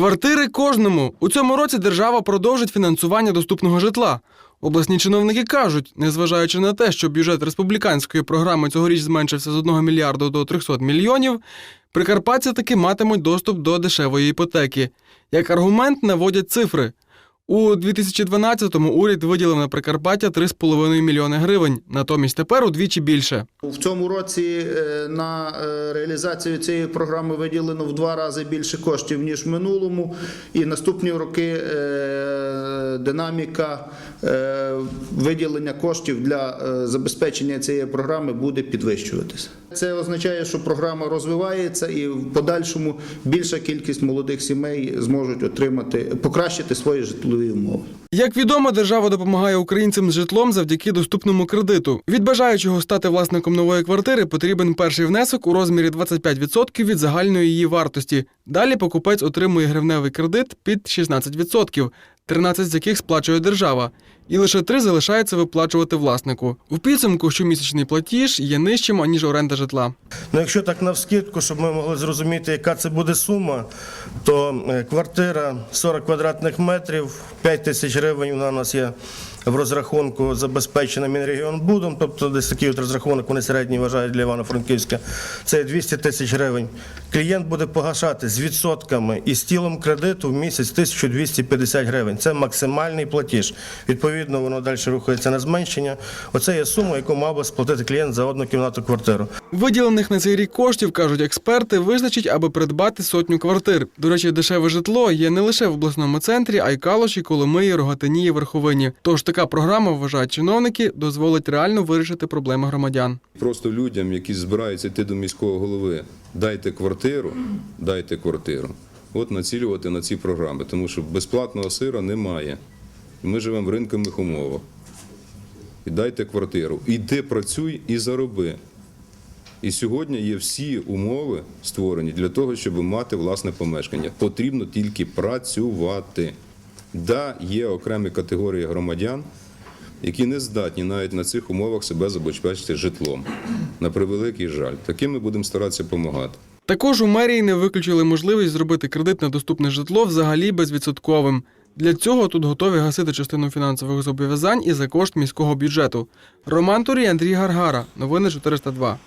Квартири кожному. У цьому році держава продовжить фінансування доступного житла. Обласні чиновники кажуть, незважаючи на те, що бюджет республіканської програми цьогоріч зменшився з 1 мільярду до 300 мільйонів, прикарпатці таки матимуть доступ до дешевої іпотеки. Як аргумент наводять цифри. У 2012-му уряд виділив на Прикарпаття 3,5 мільйони гривень, натомість тепер удвічі більше. В цьому році е, на е, реалізацію цієї програми виділено в два рази більше коштів ніж в минулому. І наступні роки е, динаміка виділення коштів для забезпечення цієї програми буде підвищуватися. Це означає, що програма розвивається і в подальшому більша кількість молодих сімей зможуть отримати покращити свої житлові умови. Як відомо, держава допомагає українцям з житлом завдяки доступному кредиту. Від бажаючого стати власником нової квартири потрібен перший внесок у розмірі 25% від загальної її вартості. Далі покупець отримує гривневий кредит під 16%, 13 з яких сплачує держава, і лише 3 залишається виплачувати власнику. У підсумку щомісячний платіж є нижчим аніж оренда житла. Ну, якщо так навскидку, щоб ми могли зрозуміти, яка це буде сума, то е, квартира 40 квадратних метрів, 5 тисяч гривень вона у нас є в розрахунку забезпечена Мінрегіонбудом, тобто десь такий от розрахунок вони середній вважають для Івано-Франківська. Це 200 тисяч гривень. Клієнт буде погашати з відсотками і з тілом кредиту в місяць 1250 гривень. Це максимальний платіж. Відповідно, воно далі рухається на зменшення. Оце є сума, яку мав би сплатити клієнт за одну кімнату квартиру. Виділених на цей рік коштів, кажуть експерти, визначить, аби придбати сотню квартир. До речі, дешеве житло є не лише в обласному центрі, а й Калуші, Коломиї, Рогатині і Верховині. Тож така програма, вважають чиновники, дозволить реально вирішити проблеми громадян. Просто людям, які збираються йти до міського голови, дайте квартиру, дайте квартиру. От націлювати на ці програми, тому що безплатного сира немає. Ми живемо в ринкових умовах. І дайте квартиру. Іди працюй і зароби. І сьогодні є всі умови створені для того, щоб мати власне помешкання. Потрібно тільки працювати. Да, є окремі категорії громадян, які не здатні навіть на цих умовах себе забезпечити житлом. На превеликий жаль. Таким ми будемо старатися допомагати. Також у мерії не виключили можливість зробити кредит на доступне житло взагалі безвідсотковим. Для цього тут готові гасити частину фінансових зобов'язань і за кошт міського бюджету. Роман Турій, Андрій Гаргара. Новини 402.